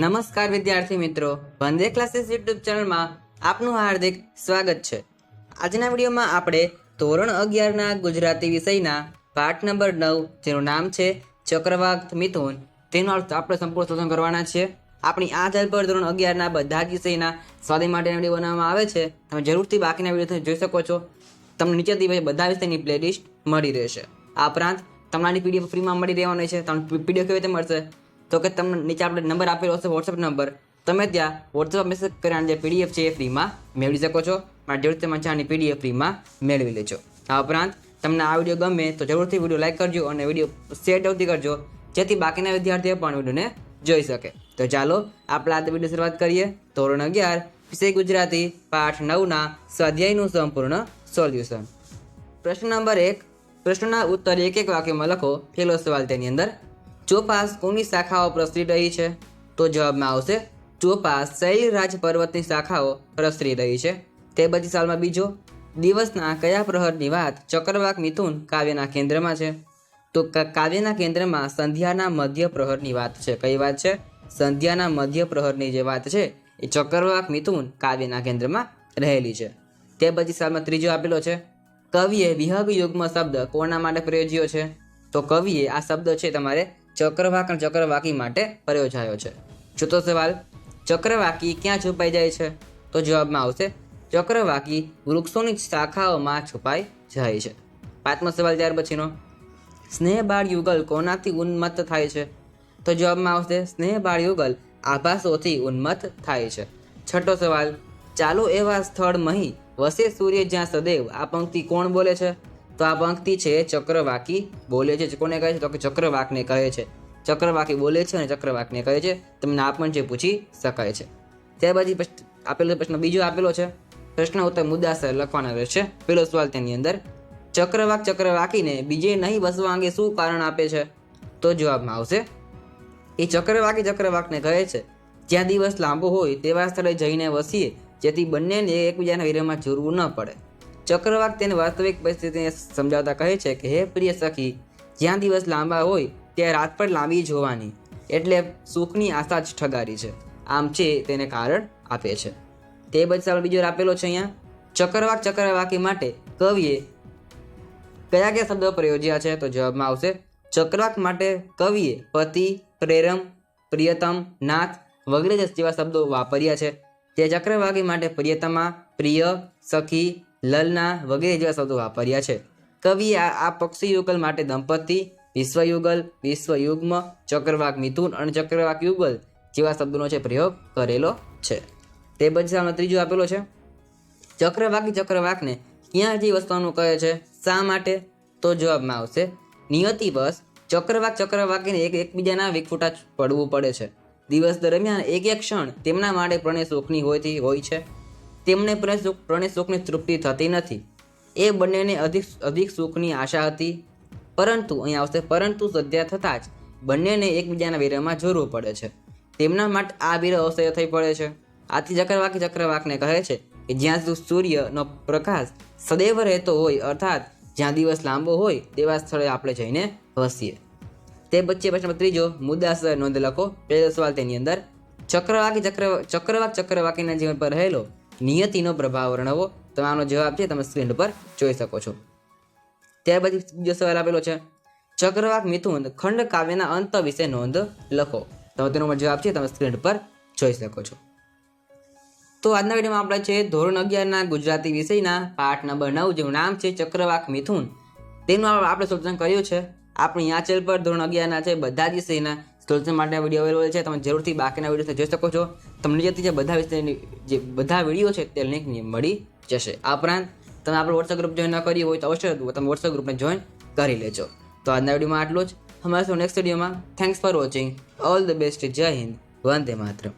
નમસ્કાર વિદ્યાર્થી મિત્રો. વંદે ક્લાસીસ યુટ્યુબ ચેનલમાં આપનું હાર્દિક સ્વાગત છે. આજના વિડીયોમાં આપણે ધોરણ અગિયારના ગુજરાતી વિષયના પાઠ નંબર નવ, જેનું નામ છે ચક્રવાત મિથુન. તેનો અર્થ આપણે સંપૂર્ણ શોધન કરવાના છીએ. આપણી આ ચેનલ પર ધોરણ અગિયારના બધા જ વિષયના સ્વાદી માટેના વીડિયો બનાવવામાં આવે છે. તમે જરૂરથી બાકીના વીડિયો જોઈ શકો છો. તમને નીચે દિવસે બધા વિષયની પ્લેલિસ્ટ મળી રહેશે. આ ઉપરાંત તમારી પીડીએફ ફ્રીમાં મળી રહેવાની છે. તમને પીડીએફ કેવી રીતે મળશે? તો કે તમને નીચે આપણે નંબર આપેલો હશે વોટ્સએપ નંબર. તમે ત્યાં વોટ્સએપ મેસેજ કરીને જે પીડીએફ છે એ ફ્રીમાં મેળવી શકો છો. મારી જરૂરથી જાણી પીડીએફ ફ્રીમાં મેળવી લેજો. આ ઉપરાંત તમને આ વીડિયો ગમે તો જરૂરથી વીડિયો લાઇક કરજો અને વીડિયો શેર જલ્દી કરજો, જેથી બાકીના વિદ્યાર્થીઓ પણ વિડીયોને જોઈ શકે. તો ચાલો, આપણે આ વીડિયો શરૂઆત કરીએ. ધોરણ અગિયાર, વિષય ગુજરાતી, પાઠ નવના સ્વાધ્યાયનું સંપૂર્ણ સોલ્યુશન. પ્રશ્ન નંબર એક, પ્રશ્નના ઉત્તર એક એક વાક્યમાં લખો. પહેલો સવાલ તેની અંદર. ચોપાસ કોની શાખાઓ પ્રસરી રહી છે? તો જવાબમાં આવશે, ચોપાસ શૈલરાજ પર્વતની શાખાઓ પ્રસરી રહી છે. તે પછી સાલમાં બીજો, દિવસના કયા પ્રહરની વાત ચક્રવાક મિથુન કાવ્યના કેન્દ્રમાં છે? તો કાવ્યના કેન્દ્રમાં સંધ્યાના મધ્ય પ્રહરની વાત છે. કઈ વાત છે? સંધ્યાના મધ્ય પ્રહરની જે વાત છે, એ ચક્રવાક મિથુન કાવ્યના કેન્દ્રમાં રહેલી છે. તે પછી સાલમાં ત્રીજો આપેલો છે, કવિએ વિહગ યુગ્મ શબ્દ કોના માટે પ્રયોજ્યો છે? તો કવિએ આ શબ્દ છે તમારે ચક્રવાક ચક્રવાકી માટે પ્રયોજાયો છે. ચોથો સવાલ, ચક્રવાકી ક્યાં છુપાઈ જાય છે? તો જવાબમાં આવશે, ચક્રવાકી વૃક્ષોની શાખાઓમાં છુપાઈ જાય છે. પાંચમો સવાલ ત્યાર પછીનો સ્નેહબાળ યુગલ કોનાથી ઉન્મત્ત થાય છે? તો જવાબમાં આવશે સ્નેહબાળ યુગલ આભાસોથી ઉન્મત્ત થાય છે. છઠ્ઠો સવાલ, ચાલો એવા સ્થળ મહી વસે સૂર્ય જ્યાં સદૈવ આ પંક્તિ કોણ બોલે છે? તો આ પંક્તિ છે ચક્રવાકી બોલે છે. કોને કહે છે? તો કે ચક્રવાકને કહે છે. ચક્રવાકી બોલે છે અને ચક્રવાકને કહે છે. તમને આ પણ જે પૂછી શકાય છે. ત્યાર પછી આપેલો પ્રશ્ન બીજો આપેલો છે. પ્રશ્ન ઉત્તર મુદ્દાસર લખવાના રહેશે પેલો સવાલ તેની અંદર, ચક્રવાક ચક્રવાકીને બીજે નહીં વસવા અંગે શું કારણ આપે છે? તો જવાબમાં આવશે એ ચક્રવાકી ચક્રવાકને કહે છે, જ્યાં દિવસ લાંબો હોય તેવા સ્થળે જઈને વસીએ, જેથી બંનેને એકબીજાના વિરહમાં જોડવું ન પડે. ચક્રવાક તેને વાસ્તવિક પરિસ્થિતિને સમજાવતા કહે છે કે, હે પ્રિય સખી, જ્યાં દિવસ લાંબા હોય, ત્યાં રાત પણ લાંબી જોવાની એટલે સુખની આશા જ ઠગારી છે. આમ છે તેને કારણ આપે છે. તે પછી સવાલ બીજો આપેલો છે અહીંયા. ચક્રવાક ચક્રવાકી માટે કવિએ કયા કયા શબ્દો પ્રયોજ્યા છે? તો જવાબમાં આવશે ચક્રવાક માટે કવિએ પતિ, પ્રેરમ, પ્રિયતમ, નાથ વગેરે જેવા શબ્દો વાપર્યા છે. તે ચક્રવાકી માટે પ્રિયતમા, પ્રિય, સખી લલના વગેરે જેવા શબ્દો વાપર્યા છે. કવિએ આ આ પક્ષી યુગલ માટે દંપતી, વિશ્વયુગલ, વિશ્વયુગ્મ, ચક્રવાક મિથુન અને ચક્રવાક યુગલ જેવા શબ્દોનો છે પ્રયોગ કરેલો છે. તે પછી સામે ત્રીજો આપેલો છે. ચક્રવાકી ચક્રવાકને ક્યાં જે વસ્તુનું કહે છે? શા માટે? તો જવાબમાં આવશે. નિયતિવશ ચક્રવાક ચક્રવાકીને એક એકબીજાના વિખૂટા પડવું પડે છે. દિવસ દરમિયાન એક એક ક્ષણ તેમના માટે પ્રણય સુખની હોયથી હોય છે. તેમને પ્રણય સુખ પ્રણય સુખની તૃપ્તિ થતી નથી. એ બંનેને અધિક અધિક સુખની આશા હતી. પરંતુ અહીં આવશે. પરંતુ સદ્યા થતાં જ બંનેને એકબીજાના વિરહમાં જોડવું પડે છે. તેમના માટે આ વિરહ અસહ્ય થઈ પડે છે. આથી ચક્રવાકી ચક્રવાકને કહે છે કે જ્યાં સૂર્યનો પ્રકાશ સદૈવ રહેતો હોય, અર્થાત જ્યાં દિવસ લાંબો હોય, તેવા સ્થળે આપણે જઈને વસીએ. તે વચ્ચે પ્રશ્ન ત્રીજો, મુદ્દાસર નોંધ લખો. પહેલો સવાલ તેની અંદર. ચક્રવાકી ચક્ર ચક્રવાક ચક્રવાકીના જીવન પર રહેલો નિયતિનો પ્રભાવ વર્ણવો તમે આનો જવાબ છે તમે સ્ક્રીન પર જોઈ શકો છો. ત્યાર પછી બીજો સવાલ આપેલો છે. ચક્રવાક મિથુન ખંડ કાવ્યના અંત વિશે નોંધ લખો. તો તેનો જવાબ છે તમે સ્ક્રીન પર જોઈ શકો છો. તો આજના વિડીયોમાં આપણે છે ધોરણ અગિયારના ગુજરાતી વિષયના પાઠ નંબર નવ જેનું નામ છે ચક્રવાક મિથુન. તેનું આપણે સોલ્યુશન કર્યું છે. આપણી આ પર ધોરણ અગિયારના છે, બધા જ વિષયના સોલ્યુશન માટે વીડિયો અવેલેબલ છે. તમે જરૂરથી બાકીના વીડિયો જોઈ શકો છો. તમને નીચેથી જે બધા વિષયની જે બધા વીડિયો છે તે લિંક મળી જશે. આ ઉપરાંત, તમે આપણે વોટ્સએપ ગ્રુપ જોઈન ન કરી હોય તો અવશ્ય તમે વોટ્સએપ ગ્રુપને જોઈન કરી લેજો. તો આજના વિડીયોમાં આટલું જ. અમારા નેક્સ્ટ વિડીયોમાં thanks for watching all the best જય હિન્દ. વંદે માતરમ.